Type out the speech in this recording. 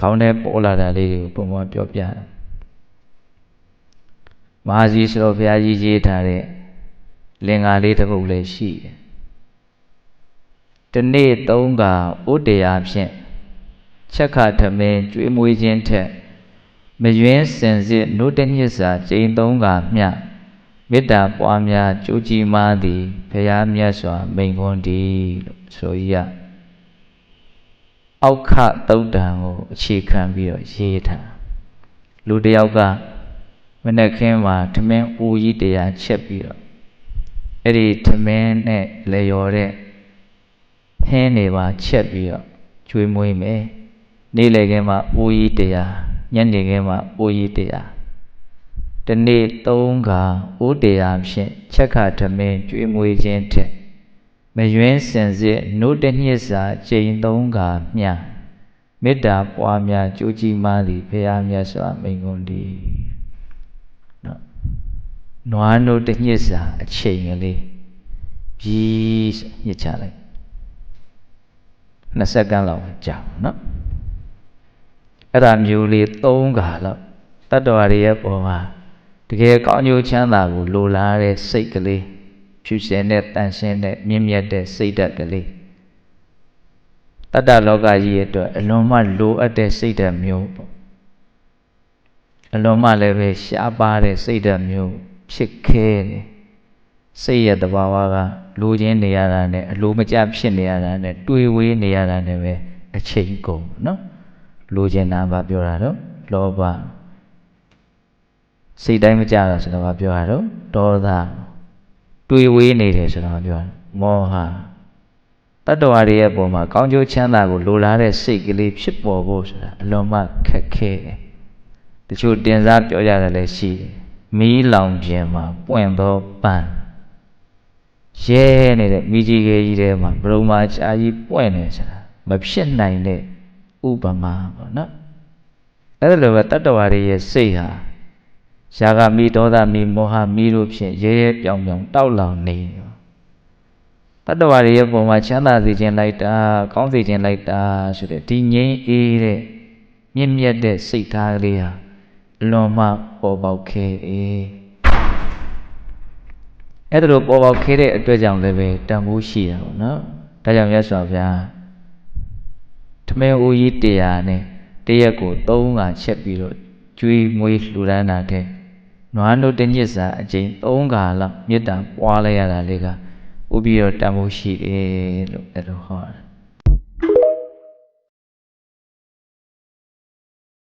ခေါင်းထဲပေါ်လာတာလေးတွေကိုပုံမှန်ပြောပြတယ်မဟာစီဆိုတော့ဘုရားကြီးရေးထားတဲ့လင်္ကာလေးတစ်ပုဒ်လည်းရှိတယ်တနေ့သုံးကဥတ္တရားဖြင့်ချက်ခထမင်းကျွေးမွေးခြင်းထက်မယွင်းစင်စစ်နုတညစ်စာကျိန်သုံးကမျှမေတ္တာပွားများကြိုးကြီးမားသည်ဘုရားမြတ်စွာမိန်ခွန်းတည်းလို့ဆိုရ အောက်ခသုတ်တံကိုအခြေခံပြီးတော့ရေးထားလူတစ်ယောက်ကမနေ့ခင်းမှာထမင်းဦးကြီးတရားချက်ပြီးတော့အဲ့ဒီထမင်းနဲ့လေရော်တဲ့ဟင်းတွေပါချက်ပြီးတော့ကျွေးမွေးမယ်နေ့လေခင်းမှာဦးကြီးတရားညနေခင်းမှာဦးကြီးတရားတနေ့သုံးခါဦးတရားဖြင့်ချက်ခထမင်းကျွေးမွေးခြင်းထက် မယွင်းစင်စစ်နှုတ်တညစ်စာချိန်သုံးခါမျှမေတ္တာပွားများကြိုးကြီးမားသည်ဘုရားမြတ်စွာမိန်ကုန်သည်နော်နွားနှုတ်တညစ်စာအချိန်ကလေးပြီးညစ်ချလိုက်20စက္ကန့်လောက်ကြာနော်အဲ့ဒါမျိုးလေး3ခါလောက်တတ္တဝါတွေရဲ့ပုံမှာတကယ်ကောင်းကျိုးချမ်းသာကိုလိုလားတဲ့စိတ်ကလေး ဖြူစင်တဲ့တန်ရှင်းတဲ့မြင့်မြတ်တဲ့စိတ်ဓာတ်ကလေးတတ္တလောကကြီးရဲ့အတွက်အလွန်မှလိုအပ်တဲ့စိတ်ဓာတ်မျိုးပေါ့အလွန်မှလည်းပဲရှားပါတဲ့စိတ်ဓာတ်မျိုးဖြစ်ခဲတယ်စိတ်ရဲ့တဘာဝကလိုချင်နေရတာနဲ့အလိုမကျဖြစ်နေရတာနဲ့တွေးဝေးနေရတာနဲ့ပဲအချိန်ကုန်နော်လိုချင်တာဘာပြောတာတော့လောဘစိတ်တိုင်းမကြတာဆိုတော့ဘာပြောတာတော့ဒေါသ တွေးဝေးနေတယ်ဆိုတော့ဘာပြောတာမောဟတတ္တဝါတွေရဲ့ပုံမှာကောင်းကျိုးချမ်းသာကိုလိုလားတဲ့စိတ်ကလေးဖြစ်ပေါ်ဖို့ဆိုတာအလွန်မှခက်ခဲတယ်တချို့တင်စားပြောကြတယ်လည်းရှိတယ်မီးလောင်ခြင်းမှာပွင့်သောပန်းရဲနေတဲ့မိကြီးကြီးကြီးထဲမှာဘရုံမာချာကြီးပွင့်နေဆိုတာမဖြစ်နိုင်တဲ့ဥပမာပေါ့နော်အဲ့လိုပဲတတ္တဝါတွေရဲ့စိတ်ဟာ ရှားကမိဒေါသမီမောဟမိတို့ဖြင့်ရဲရဲပြောင်ပြောင်တောက်လောင်နေတတ္တဝါတွေရဲ့ပုံမှာချမ်းသာစေခြင်းလိုက်တာကောင်းစေခြင်းလိုက်တာဆိုတဲ့ဒီငြိမ်းအေးတဲ့မြင့်မြတ်တဲ့စိတ်ထားကလေးဟာလွန်မှပေါ်ပေါက်ခဲ့တယ်အဲ့ဒါလိုပေါ်ပေါက်ခဲ့တဲ့အတွက်ကြောင့်လည်းပဲတန်ဖိုးရှိတာပေါ့နော်ဒါကြောင့်မြတ်စွာဘုရားထမင်းဦးကြီးတရားနဲ့တရက်ကို၃ခါချက်ပြီးတော့ကျွေးမွေးလှူဒန်းတာတဲ့ နွားတို့တညစ်စာအကျဉ်၃ခါလောက်မေတ္တာပွားလိုက်ရတာလေးကဥပြီးတော့တန်ဖိုးရှိတယ်လို့အဲ့လိုဟောတာ